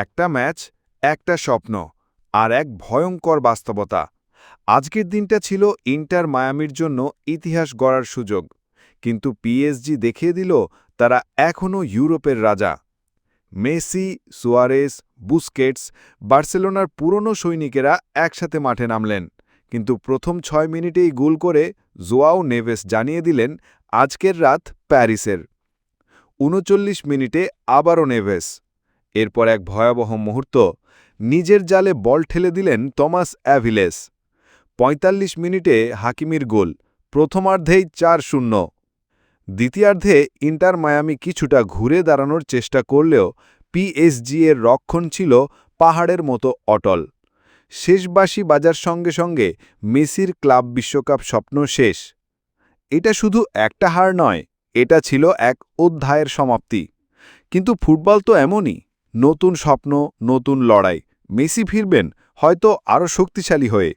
একটা ম্যাচ, একটা স্বপ্ন আর এক ভয়ঙ্কর বাস্তবতা। আজকের দিনটা ছিল ইন্টার মায়ামির জন্য ইতিহাস গড়ার সুযোগ, কিন্তু পিএসজি দেখিয়ে দিল তারা এখনও ইউরোপের রাজা। মেসি সুয়ারেস বুস্কেটস, বার্সেলোনার পুরনো সৈনিকেরা একসাথে মাঠে নামলেন, কিন্তু প্রথম ছয় মিনিটেই গোল করে জোয়াও নেভেস জানিয়ে দিলেন আজকের রাত প্যারিসের। উনচল্লিশ মিনিটে আবারও নেভেস। এরপর এক ভয়াবহ মুহূর্ত নিজের জালে বল ঠেলে দিলেন টমাস অ্যাভিলেস। ৪৫ মিনিটে হাকিমির গোল, প্রথমার্ধেই চার শূন্য। দ্বিতীয়ার্ধে ইন্টার মায়ামি কিছুটা ঘুরে দাঁড়ানোর চেষ্টা করলেও পিএসজি এর রক্ষণ ছিল পাহাড়ের মতো অটল। শেষবাসী বাজার সঙ্গে সঙ্গে মেসির ক্লাব বিশ্বকাপ স্বপ্ন শেষ। এটা শুধু একটা হার নয়, এটা ছিল এক অধ্যায়ের সমাপ্তি। কিন্তু ফুটবল তো এমনই। নতুন স্বপ্ন নতুন লড়াই। মেসি ফিরবেন হয়তো আরও শক্তিশালী হয়ে।